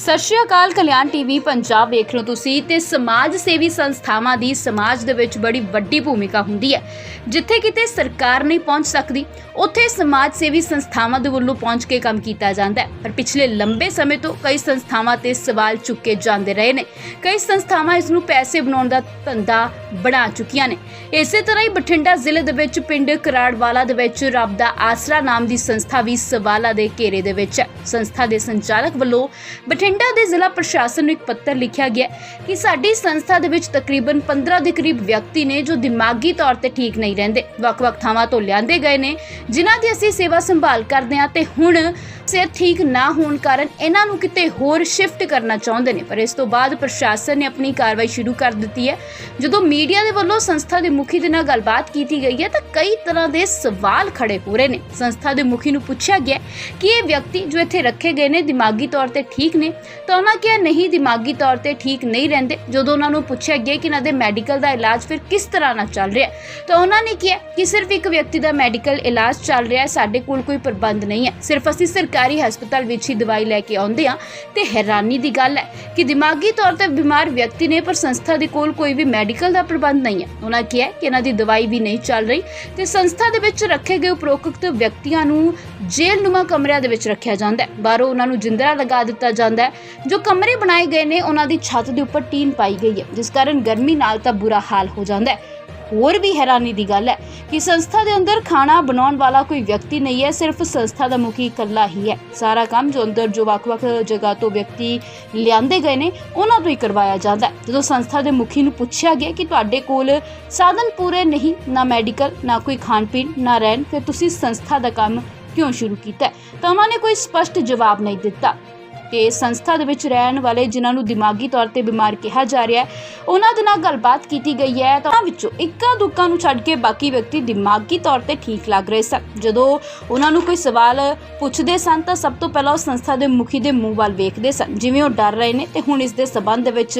ਸਤਿ ਸ਼੍ਰੀ ਅਕਾਲ ਕਲਿਆਣ ਟੀਵੀ ਪੰਜਾਬ ਵੇਖ ਰਹੇ ਹੋ ਤੁਸੀਂ ਤੇ ਸਮਾਜ ਸੇਵੀ ਸੰਸਥਾਵਾਂ ਦੀ ਸਮਾਜ ਦੇ ਵਿੱਚ ਬੜੀ ਵੱਡੀ ਭੂਮਿਕਾ ਹੁੰਦੀ ਹੈ। ਜਿੱਥੇ ਕਿਤੇ ਸਰਕਾਰ ਨਹੀਂ ਪਹੁੰਚ ਸਕਦੀ, ਉੱਥੇ ਸਮਾਜ ਸੇਵੀ ਸੰਸਥਾਵਾਂ ਦੇ ਵੱਲੋਂ ਪਹੁੰਚ ਕੇ ਕੰਮ ਕੀਤਾ ਜਾਂਦਾ ਹੈ। ਪਰ ਪਿਛਲੇ ਲੰਬੇ ਸਮੇਂ ਤੋਂ ਕਈ ਸੰਸਥਾਵਾਂ ਤੇ ਸਵਾਲ ਚੁੱਕੇ ਜਾਂਦੇ ਰਹੇ ਨੇ। ਕਈ ਸੰਸਥਾਵਾਂ ਇਸ ਨੂੰ ਪੈਸੇ ਬਣਾਉਣ ਦਾ ਧੰਦਾ ਬਣਾ ਚੁੱਕੀਆਂ ਨੇ। ਇਸੇ ਤਰ੍ਹਾਂ ਹੀ ਬਠਿੰਡਾ ਜ਼ਿਲ੍ਹੇ ਦੇ ਵਿੱਚ ਪਿੰਡ ਕਰਾੜਵਾਲਾ ਦੇ ਵਿੱਚ ਰੱਬ ਦਾ ਆਸਰਾ ਨਾਮ ਦੀ ਸੰਸਥਾ ਵੀ ਸਵਾਲਾਂ ਦੇ ਘੇਰੇ ਦੇ ਵਿੱਚ ਹੈ। ਸੰਸਥਾ ਦੇ ਸੰਚਾਲਕ ਵੱਲੋਂ ਬਠਿੰਡਾ ਦੇ ਜ਼ਿਲ੍ਹਾ ਪ੍ਰਸ਼ਾਸਨ ਨੂੰ ਇੱਕ ਪੱਤਰ ਲਿਖਿਆ ਗਿਆ ਕਿ ਸਾਡੀ ਸੰਸਥਾ ਦੇ ਵਿੱਚ ਤਕਰੀਬਨ 15 ਦੇ ਕਰੀਬ ਵਿਅਕਤੀ ਨੇ ਜੋ ਦਿਮਾਗੀ ਤੌਰ ਤੇ ਠੀਕ ਨਹੀਂ ਰਹਿੰਦੇ, ਵੱਖ-ਵੱਖ ਥਾਵਾਂ ਤੋਂ ਲਿਆਂਦੇ ਗਏ ਨੇ, ਜਿਨ੍ਹਾਂ ਦੀ ਅਸੀਂ ਸੇਵਾ ਸੰਭਾਲ ਕਰਦੇ ਹਾਂ ਤੇ ਹੁਣ ਸਿਹਤ ਠੀਕ ਨਾ ਹੋਣ ਕਾਰਨ ਇਹਨਾਂ ਨੂੰ ਕਿਤੇ ਹੋਰ ਸ਼ਿਫਟ ਕਰਨਾ ਚਾਹੁੰਦੇ ਨੇ। ਪਰ ਇਸ ਤੋਂ ਬਾਅਦ ਪ੍ਰਸ਼ਾਸਨ ਨੇ ਆਪਣੀ ਕਾਰਵਾਈ ਸ਼ੁਰੂ ਕਰ ਦਿੱਤੀ ਹੈ। ਜਦੋਂ ਮੀਡੀਆ ਦੇ ਵੱਲੋਂ ਸੰਸਥਾ ਦੇ ਮੁਖੀ ਦੇ ਨਾਲ ਗੱਲਬਾਤ ਕੀਤੀ ਗਈ ਹੈ, ਤਾਂ ਕਈ ਤਰ੍ਹਾਂ ਦੇ ਸਵਾਲ ਖੜੇ ਹੋ ਰਹੇ ਨੇ। ਸੰਸਥਾ ਦੇ ਮੁਖੀ ਨੂੰ ਪੁੱਛਿਆ ਗਿਆ ਕਿ ਇਹ ਵਿਅਕਤੀ ਜੋ ਇੱਥੇ ਰੱਖੇ ਗਏ ਨੇ, ਦਿਮਾਗੀ ਤੌਰ ਤੇ ਠੀਕ ਨੇ? ਤਾਂ ਉਹਨਾਂ ਕਿਹਾ, ਨਹੀਂ, ਦਿਮਾਗੀ ਤੌਰ ਤੇ ਠੀਕ ਨਹੀਂ ਰਹਿੰਦੇ। ਜਦੋਂ ਉਹਨਾਂ ਨੂੰ ਪੁੱਛਿਆ ਗਿਆ ਕਿ ਇਹਨਾਂ ਦੇ ਮੈਡੀਕਲ ਦਾ ਇਲਾਜ ਫਿਰ ਕਿਸ ਤਰ੍ਹਾਂ ਨਾਲ ਚੱਲ ਰਿਹਾ ਤਾਂ ਉਹਨਾਂ ਨੇ ਕਿਹਾ ਕਿ ਸਿਰਫ ਇੱਕ ਵਿਅਕਤੀ ਦਾ ਮੈਡੀਕਲ ਇਲਾਜ ਚੱਲ ਰਿਹਾ ਹੈ, ਸਾਡੇ ਕੋਲ ਕੋਈ ਪ੍ਰਬੰਧ ਨਹੀਂ ਹੈ। ਸਿਰਫ ਅਸੀਂ ਸਰਕਾਰੀ ਹਸਪਤਾਲ ਵਿੱਚ ਹੀ ਦਵਾਈ ਲੈ ਕੇ ਆਉਂਦੇ ਹਾਂ ਤੇ ਹੈਰਾਨੀ ਦੀ ਗੱਲ ਹੈ ਕਿ ਦਿਮਾਗੀ ਤੌਰ ਤੇ ਬਿਮਾਰ ਵਿਅਕਤੀ ਨੇ ਪਰ ਸੰਸਥਾ ਦੇ ਕੋਲ ਕੋਈ ਵੀ ਮੈਡੀਕਲ ਦਾ ਪ੍ਰਬੰਧ ਨਹੀਂ ਹੈ। ਉਹਨਾਂ ਕਿਹਾ ਕਿ ਇਹਨਾਂ ਦੀ ਦਵਾਈ ਵੀ ਨਹੀਂ ਚੱਲ ਰਹੀ ਤੇ ਸੰਸਥਾ ਦੇ ਵਿੱਚ ਰੱਖੇ ਗਏ ਉਪਰੋਕਤ ਵਿਅਕਤੀਆਂ ਨੂੰ ਜੇਲ੍ਹ ਕਮਰਿਆਂ ਦੇ ਵਿੱਚ ਰੱਖਿਆ ਜਾਂਦਾ ਹੈ। ਬਾਹਰੋਂ ਉਹਨਾਂ ਨੂੰ ਜਿੰਦਰਾ ਲਗਾ ਦਿੱਤਾ ਜਾਂਦਾ ਹੈ, ਜੋ ਕਮਰੇ ਬਣਾਏ ਗਏ ਨੇ, ਉਹਨਾਂ ਦੀ ਛੱਤ ਦੇ ਉੱਪਰ ਟੀਨ ਪਾਈ ਗਈ ਹੈ, ਜਿਸ ਕਾਰਨ ਗਰਮੀ ਨਾਲ ਤਾਂ ਬੁਰਾ ਹਾਲ ਹੋ ਜਾਂਦਾ ਹੈ। ਹੋਰ ਵੀ ਹੈਰਾਨੀ ਦੀ ਗੱਲ ਹੈ ਕਿ ਸੰਸਥਾ ਦੇ ਅੰਦਰ ਖਾਣਾ ਬਣਾਉਣ ਵਾਲਾ ਕੋਈ ਵਿਅਕਤੀ ਨਹੀਂ ਹੈ, ਸਿਰਫ ਸੰਸਥਾ ਦਾ ਮੁਖੀ ਇਕੱਲਾ ਹੀ ਹੈ। ਸਾਰਾ ਕੰਮ ਜੋ ਅੰਦਰ ਜੋ ਵੱਖ-ਵੱਖ ਜਗ੍ਹਾ ਤੋਂ ਵਿਅਕਤੀ ਲਿਆਂਦੇ ਗਏ ਨੇ, ਉਹਨਾਂ ਤੋਂ ਹੀ ਕਰਵਾਇਆ ਜਾਂਦਾ ਹੈ। ਜਦੋਂ ਸੰਸਥਾ ਦੇ ਮੁਖੀ ਨੂੰ ਪੁੱਛਿਆ ਗਿਆ ਕਿ ਤੁਹਾਡੇ ਕੋਲ ਸਾਧਨ ਪੂਰੇ ਨਹੀਂ, ਨਾ ਮੈਡੀਕਲ, ਨਾ ਕੋਈ ਖਾਣ ਪੀਣ ਨਾ ਰਹਿਣ, ਫਿਰ ਤੁਸੀਂ ਸੰਸਥਾ ਦਾ ਕੰਮ ਕਿਉਂ ਸ਼ੁਰੂ ਕੀਤਾ ਤਾਂ ਉਹਨਾਂ ਨੇ ਕੋਈ ਸਪਸ਼ਟ ਜਵਾਬ ਨਹੀਂ ਦਿੱਤਾ। ਕਿ ਸੰਸਥਾ ਦੇ ਵਿੱਚ ਰਹਿਣ ਵਾਲੇ ਜਿਨ੍ਹਾਂ ਨੂੰ ਦਿਮਾਗੀ ਤੌਰ ਤੇ ਬਿਮਾਰ ਕਿਹਾ ਜਾ ਰਿਹਾ ਹੈ, ਉਹਨਾਂ ਦੇ ਨਾਲ ਗੱਲਬਾਤ ਕੀਤੀ ਗਈ ਹੈ। ਤਾਂ ਉਹਨਾਂ ਵਿੱਚੋਂ ਇੱਕਾਂ ਦੁੱਕਾਂ ਨੂੰ ਛੱਡ ਕੇ ਬਾਕੀ ਵਿਅਕਤੀ ਦਿਮਾਗੀ ਤੌਰ ਤੇ ਠੀਕ ਲੱਗ ਰਹੇ ਸਨ। ਜਦੋਂ ਉਹਨਾਂ ਨੂੰ ਕੋਈ ਸਵਾਲ ਪੁੱਛਦੇ ਸਨ, ਤਾਂ ਸਭ ਤੋਂ ਪਹਿਲਾਂ ਉਹ ਸੰਸਥਾ ਦੇ ਮੁਖੀ ਦੇ ਮੂੰਹ ਵੱਲ ਵੇਖਦੇ ਸਨ। ਜਿਵੇਂ ਉਹ ਡਰ ਰਹੇ ਨੇ ਤੇ ਹੁਣ ਇਸ ਦੇ ਸਬੰਧ ਵਿੱਚ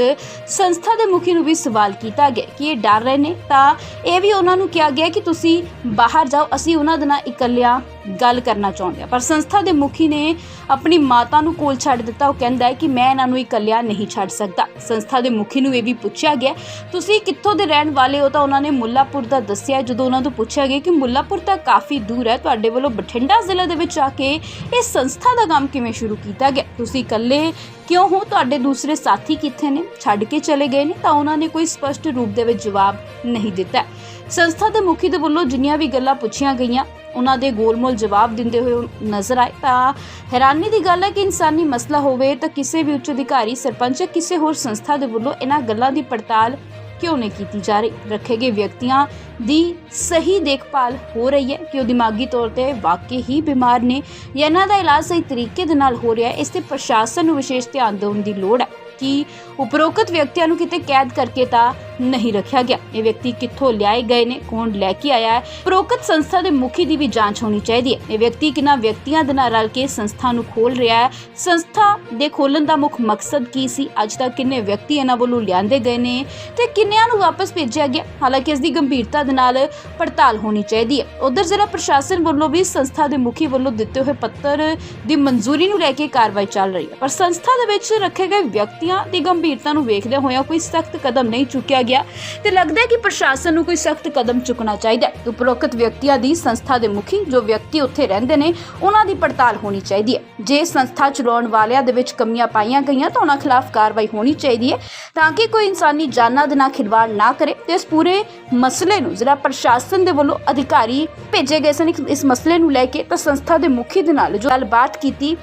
ਸੰਸਥਾ ਦੇ ਮੁਖੀ ਨੂੰ ਵੀ ਸਵਾਲ ਕੀਤਾ ਗਿਆ ਕਿ ਇਹ ਡਰ ਰਹੇ ਨੇ। ਤਾਂ ਇਹ ਵੀ ਉਹਨਾਂ ਨੂੰ ਕਿਹਾ ਗਿਆ ਕਿ ਤੁਸੀਂ ਬਾਹਰ ਜਾਓ, ਅਸੀਂ ਉਹਨਾਂ ਦੇ ਨਾਲ ਇਕੱਲਿਆਂ ਗੱਲ ਕਰਨਾ ਚਾਹੁੰਦੇ ਹਾਂ ਪਰ ਸੰਸਥਾ ਦੇ ਮੁਖੀ ਨੇ ਆਪਣੀ ਮਾਤਾ ਨੂੰ ਕੋਲ ਛੱਡ ਦਿੱਤਾ। ਉਹ ਕਹਿੰਦਾ ਹੈ ਕਿ ਮੈਂ ਇਹਨਾਂ ਨੂੰ ਇਕੱਲਿਆ ਨਹੀਂ ਛੱਡ ਸਕਦਾ। ਸੰਸਥਾ ਦੇ ਮੁਖੀ ਨੂੰ ਇਹ ਵੀ ਪੁੱਛਿਆ ਗਿਆ, ਤੁਸੀਂ ਕਿੱਥੋਂ ਦੇ ਰਹਿਣ ਵਾਲੇ ਹੋ? ਤਾਂ ਉਹਨਾਂ ਨੇ ਮੁੱਲਾਪੁਰ ਦਾ ਦੱਸਿਆ। ਜਦੋਂ ਉਹਨਾਂ ਤੋਂ ਪੁੱਛਿਆ ਗਿਆ ਕਿ ਮੁੱਲਾਪੁਰ ਤਾਂ ਕਾਫੀ ਦੂਰ ਹੈ, ਤੁਹਾਡੇ ਵੱਲੋਂ ਬਠਿੰਡਾ ਜ਼ਿਲ੍ਹੇ ਦੇ ਵਿੱਚ ਆ ਕੇ ਇਹ ਸੰਸਥਾ ਦਾ ਕੰਮ ਕਿਵੇਂ ਸ਼ੁਰੂ ਕੀਤਾ ਗਿਆ? ਤੁਸੀਂ ਇਕੱਲੇ ਕਿਉਂ ਹੋ? ਤੁਹਾਡੇ ਦੂਸਰੇ ਸਾਥੀ ਕਿੱਥੇ ਨੇ? ਛੱਡ ਕੇ ਚਲੇ ਗਏ ਨੇ? ਤਾਂ ਉਹਨਾਂ ਨੇ ਕੋਈ ਸਪਸ਼ਟ ਰੂਪ ਦੇ ਵਿੱਚ ਜਵਾਬ ਨਹੀਂ ਦਿੱਤਾ। ਸੰਸਥਾ ਦੇ ਮੁਖੀ ਦੇ ਵੱਲੋਂ ਜਿੰਨੀਆਂ ਵੀ ਗੱਲਾਂ ਪੁੱਛੀਆਂ ਗਈਆਂ, ਉਹਨਾਂ ਦੇ ਗੋਲਮੋਲ ਜਵਾਬ ਦਿੰਦੇ ਹੋਏ ਨਜ਼ਰ ਆਏ। ਤਾਂ ਹੈਰਾਨੀ ਦੀ ਗੱਲ ਹੈ ਕਿ ਇਨਸਾਨੀ ਮਸਲਾ ਹੋਵੇ ਤਾਂ ਕਿਸੇ ਵੀ ਉੱਚ ਅਧਿਕਾਰੀ, ਸਰਪੰਚ ਜਾਂ ਕਿਸੇ ਹੋਰ ਸੰਸਥਾ ਦੇ ਵੱਲੋਂ ਇਹਨਾਂ ਗੱਲਾਂ ਦੀ ਪੜਤਾਲ ਕਿਉਂ ਨਹੀਂ ਕੀਤੀ ਜਾ ਰਹੀ? ਰੱਖੇ ਗਏ ਵਿਅਕਤੀਆਂ ਦੀ ਸਹੀ ਦੇਖਭਾਲ ਹੋ ਰਹੀ ਹੈ ਕਿ ਉਹ ਦਿਮਾਗੀ ਤੌਰ ਤੇ ਵਾਕਈ ਹੀ ਬਿਮਾਰ ਨੇ ਜਾਂ ਇਹਨਾਂ ਦਾ ਇਲਾਜ ਸਹੀ ਤਰੀਕੇ ਦੇ ਨਾਲ ਹੋ ਰਿਹਾ ਹੈ, ਇਸ ਤੇ ਪ੍ਰਸ਼ਾਸਨ ਨੂੰ ਵਿਸ਼ੇਸ਼ ਧਿਆਨ ਦੇਣ ਦੀ ਲੋੜ ਹੈ। ਕਿ ਉਪਰੋਕਤ ਵਿਅਕਤੀਆਂ ਨੂੰ ਕਿਤੇ ਕੈਦ ਕਰਕੇ ਤਾਂ ਨਹੀਂ ਰੱਖਿਆ ਗਿਆ। ਇਹ ਵਿਅਕਤੀ ਕਿੱਥੋਂ ਲਿਆਏ ਗਏ ਨੇ, ਕੌਣ ਲੈ ਕੇ ਆਇਆ ਹੈ? ਉਪਰੋਕਤ ਸੰਸਥਾ ਦੇ ਮੁਖੀ ਦੀ ਵੀ ਜਾਂਚ ਹੋਣੀ ਚਾਹੀਦੀ ਹੈ। ਇਹ ਵਿਅਕਤੀ ਕਿਨਾਂ ਵਿਅਕਤੀਆਂ ਦੇ ਨਾਲ ਰਲ ਕੇ ਸੰਸਥਾ ਨੂੰ ਖੋਲ ਰਿਹਾ ਹੈ? ਸੰਸਥਾ ਦੇ ਖੋਲਣ ਦਾ ਮੁੱਖ ਮਕਸਦ ਕੀ ਸੀ? ਅੱਜ ਤੱਕ ਕਿੰਨੇ ਵਿਅਕਤੀ ਇਹਨਾਂ ਵੱਲੋਂ ਲਿਆਂਦੇ ਗਏ ਨੇ ਤੇ ਕਿੰਨਿਆਂ ਨੂੰ ਵਾਪਸ ਭੇਜਿਆ ਗਿਆ? ਹਾਲਾਂਕਿ ਇਸ ਦੀ ਗੰਭੀਰਤਾ ਦੇ ਨਾਲ ਪੜਤਾਲ ਹੋਣੀ ਚਾਹੀਦੀ ਹੈ। ਉਧਰ ਜ਼ਿਲ੍ਹਾ ਪ੍ਰਸ਼ਾਸਨ ਵੱਲੋਂ ਵੀ ਸੰਸਥਾ ਦੇ ਮੁਖੀ ਵੱਲੋਂ ਦਿੱਤੇ ਹੋਏ ਪੱਤਰ ਦੀ ਮਨਜ਼ੂਰੀ ਨੂੰ ਲੈ ਕੇ ਕਾਰਵਾਈ ਚੱਲ ਰਹੀ ਹੈ। ਪਰ ਸੰਸਥਾ ਦੇ ਵਿੱਚ ਰੱਖੇ ਗਏ ਵਿਅਕਤੀਆਂ ਦੀ ਗੰਭੀਰਤਾ ਨੂੰ ਵੇਖਦੇ ਹੋਇਆ ਕੋਈ ਸਖਤ ਕਦਮ ਨਹੀਂ ਚੁੱਕਿਆ ਗਿਆ ਤੇ ਲੱਗਦਾ ਹੈ ਕਿ ਪ੍ਰਸ਼ਾਸਨ ਨੂੰ ਕੋਈ ਸਖਤ ਕਦਮ ਚੁੱਕਣਾ ਚਾਹੀਦਾ ਹੈ। ਉਪਰੋਕਤ ਵਿਅਕਤੀਆਂ ਦੀ ਸੰਸਥਾ ਦੇ ਮੁਖੀ ਜੋ ਵਿਅਕਤੀ ਉੱਥੇ ਰਹਿੰਦੇ ਨੇ ਉਹਨਾਂ ਦੀ ਪੜਤਾਲ ਹੋਣੀ ਚਾਹੀਦੀ ਹੈ। ਜੇ ਸੰਸਥਾ ਚਲਾਉਣ ਵਾਲਿਆਂ ਦੇ ਵਿੱਚ ਕਮੀਆਂ ਪਾਈਆਂ ਗਈਆਂ ਤਾਂ ਉਹਨਾਂ ਖਿਲਾਫ ਕਾਰਵਾਈ ਹੋਣੀ ਚਾਹੀਦੀ ਹੈ ਤਾਂ ਕਿ ਕੋਈ ਇਨਸਾਨੀ ਜਾਨਾਂ ਦੇ ਨਾਲ ਖਿਲਵਾੜ ਨਾ ਕਰੇ ਤੇ ਇਸ ਪੂਰੇ ਮਸਲੇ ਨੂੰ ਜ਼ਿਲ੍ਹਾ ਪ੍ਰਸ਼ਾਸਨ ਦੇ ਵੱਲੋਂ ਅਧਿਕਾਰੀ ਭੇਜੇ ਗਏ ਸਨ। ਇਸ- ਮਸਲੇ ਨੂੰ ਲੈ ਕੇ ਤਾਂ ਸੰਸਥਾ ਦੇ ਮੁਖੀ ਦੇ ਨਾਲ ਜੋ ਗੱਲਬਾਤ ਕੀਤੀ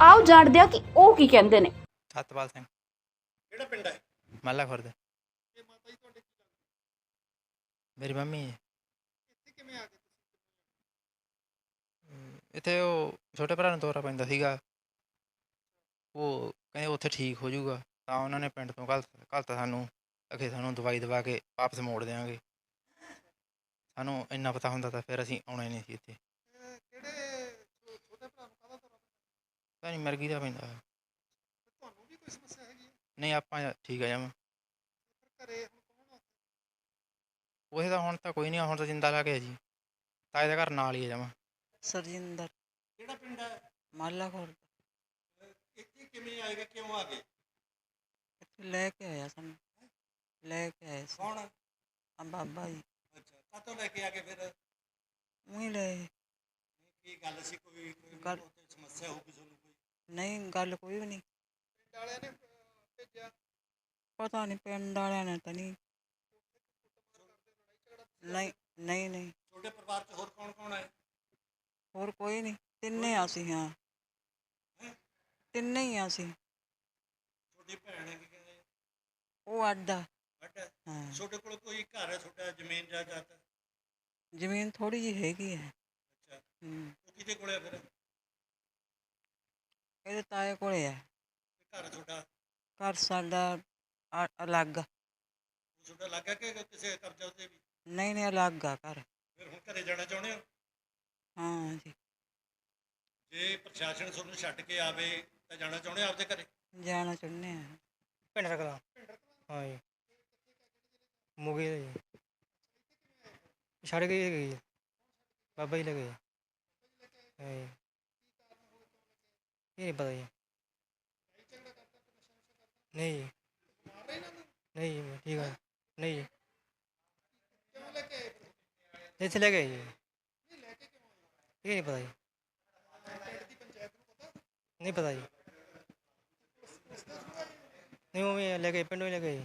ਆਓ ਜਾਣਦੇ ਹਾਂ ਕਿ ਉਹ ਕੀ ਕਹਿੰਦੇ ਨੇ। ਸਤਪਾਲ ਸਿੰਘ। ਕਿਹੜਾ ਪਿੰਡ ਹੈ? ਮੱਲਾ ਖੁਰਦ ਇਹ ਮਾਤਾ ਜੀ ਤੁਹਾਡੇ ਕੀ ਲੱਗਦਾ ਮੇਰੀ ਮੰਮੀ ਹੈ ਇੱਥੇ ਕਿਵੇਂ ਆ ਗਏ ਤੁਸੀਂ? ਅਮ, ਇੱਥੇ ਉਹ ਛੋਟੇ ਭਰਾ ਨੂੰ ਤੋਰਾ ਪੈਂਦਾ ਸੀਗਾ। ਉਹ ਕਹਿੰਦੇ ਉੱਥੇ ਠੀਕ ਹੋ ਜਾਊਗਾ। ਤਾਂ ਉਹਨਾਂ ਨੇ ਪਿੰਡ ਤੋਂ ਕੱਲ ਕੱਲਤਾ ਸਾਨੂੰ। ਅਖੇ ਸਾਨੂੰ ਦਵਾਈ ਦਵਾ ਕੇ ਵਾਪਸ ਮੋੜ ਦੇਵਾਂਗੇ ਸਾਨੂੰ ਇੰਨਾ ਪਤਾ ਹੁੰਦਾ ਤਾਂ ਫਿਰ ਅਸੀਂ ਆਉਣਾ ਹੀ ਨਹੀਂ ਸੀ ਇੱਥੇ। ਇਹ ਕਿਹੜੇ ਛੋ- ਛੋਟੇ ਭਰਾ ਨੂੰ ਕਾਹਦਾ ਤੋਰਾ ਪੈਂਦਾ? ਤਾਂ ਨਹੀਂ ਮਰਗੀ ਦਾ ਪੈਂਦਾ। ਤੁਹਾਨੂੰ ਵੀ ਕੋਈ ਸਮੱਸਿਆ ਹੈਗੀ ਹੈ? ਨਹੀਂ ਆਪਾਂ ਠੀਕ ਆ ਜਾਵਾਂ। ਫਿਰ ਘਰੇ ਹੁਣ ਕੌਣ ਆ ਉਹੇ ਤਾਂ ਹੁਣ ਤਾਂ ਕੋਈ ਨਹੀਂ ਹੁਣ ਤਾਂ ਜਿੰਦਾ ਲਾ ਕੇ ਆ ਜੀ। ਤਾਏ ਦਾ ਘਰ ਨਾਲ ਹੀ ਆ ਜਾਵਾਂ ਸਰਜਿੰਦਰ। ਕਿਹੜਾ ਪਿੰਡ ਹੈ? ਮਾਲਾ ਇੱਥੇ ਕਿਵੇਂ ਆਏਗਾ ਕਿਉਂ ਆ ਗਏ? ਇੱਥੇ ਲੈ ਕੇ ਆਇਆ ਸਾਨੂੰ। ਲੈ ਕੇ ਆਇਆ ਕੌਣ ਆ? ਬਾਬਾ ਜੀ। ਅੱਛਾ ਕਾਤੋਂ ਲੈ ਕੇ ਆ ਕੇ ਫਿਰ? ਉਹੀ ਲੈ ਕੀ ਗੱਲ ਸੀ? ਕੋਈ ਕੋਈ ਗੱਲ- ਉੱਥੇ ਸਮੱਸਿਆ ਹੋ ਕਿਸੇ ਨੂੰ ਕੋਈ? ਨਹੀਂ ਗੱਲ ਕੋਈ ਵੀ ਨਹੀਂ। ਪਿੰਡ ਵਾਲਿਆਂ ਨੇ ਭੇਜਿਆ? ਪਤਾ ਨਹੀਂ ਪਿੰਡ ਵਾਲਿਆਂ ਨੇ ਤਾਂ ਨਹੀਂ ਨਹੀਂ ਨਹੀਂ ਨਹੀਂ। ਤੁਹਾਡੇ ਪਰਿਵਾਰ 'ਚ ਹੋਰ ਕੌਣ ਕੌਣ ਹੈ ਹੋਰ ਕੋਈ ਨਹੀਂ। ਤਿੰਨੇ ਆ ਅਸੀਂ ਹਾਂ। ਤਿੰਨੇ ਹੀ ਆ ਅਸੀਂ। ਤੁਹਾਡੀ ਭੈਣ ਹੈ ਕਿ ਕਹਿੰਦੇ ਉਹ ਅੱਡਾ ਹੈ। ਹਾਂ। ਤੁਹਾਡੇ ਕੋਲ ਕੋਈ ਘਰ ਹੈ ਤੁਹਾਡਾ ਜ਼ਮੀਨ ਜਾਇਦਾਦ? ਜ਼ਮੀਨ ਥੋੜੀ ਜਿਹੀ ਹੈਗੀ ਹੈ। ਅੱਛਾ। ਹੂੰ। ਉਹ ਕਿਹਦੇ ਕੋਲ ਹੈ ਫਿਰ? ਇਹ ਇਹਦੇ ਤਾਏ ਕੋਲੇ ਆ ਘਰ ਤੁਹਾਡਾ? ਘਰ ਸਾਡਾ ਅ- ਅਲੱਗ। ਆ। ਤੁਹਾਡਾ ਲੱਗਾ ਕਿ ਕਿਸੇ ਕਬਜ਼ਾ ਉੱਤੇ ਵੀ? ਨਹੀਂ ਨਹੀਂ ਅਲੱਗ ਆ ਘਰ। ਫਿਰ ਹੁਣ ਘਰੇ ਜਾਣਾ ਚਾਹੁੰਦੇ ਹੋ? ਹਾਂ ਜੀ। ਜੇ ਪ੍ਰਸ਼ਾਸਨ ਤੁਹਾਨੂੰ ਛੱਡ ਕੇ ਆਵੇ ਤਾਂ ਜਾਣਾ ਚਾਹੁੰਦੇ ਹੋ ਆਪਦੇ ਘਰੇ? ਜਾਣਾ ਚਾਹੁੰਦੇ ਆ। ਪਿੰਡ ਰਕਲਾ ਹਾਂ ਜੀ। ਮੁਗੀ ਜੀ। ਛੱਡ ਗਈ ਗਈ ਬਾਬਾ ਜੀ ਲਗੇ। ਹਾਂ ਜੀ। ਇਹ ਨਹੀਂ ਪਤਾ ਜੀ। ਨਹੀਂ ਨਹੀਂ ਠੀਕ ਹੈ ਨਹੀਂ ਜੀ ਇੱਥੇ ਲੈ ਗਏ ਜੀ ਇਹ ਨਹੀਂ ਪਤਾ ਜੀ ਨਹੀਂ ਪਤਾ ਜੀ ਨਹੀਂ ਉਹ ਵੀ ਲੈ ਗਏ ਪਿੰਡੋਂ ਹੀ ਲੈ ਗਏ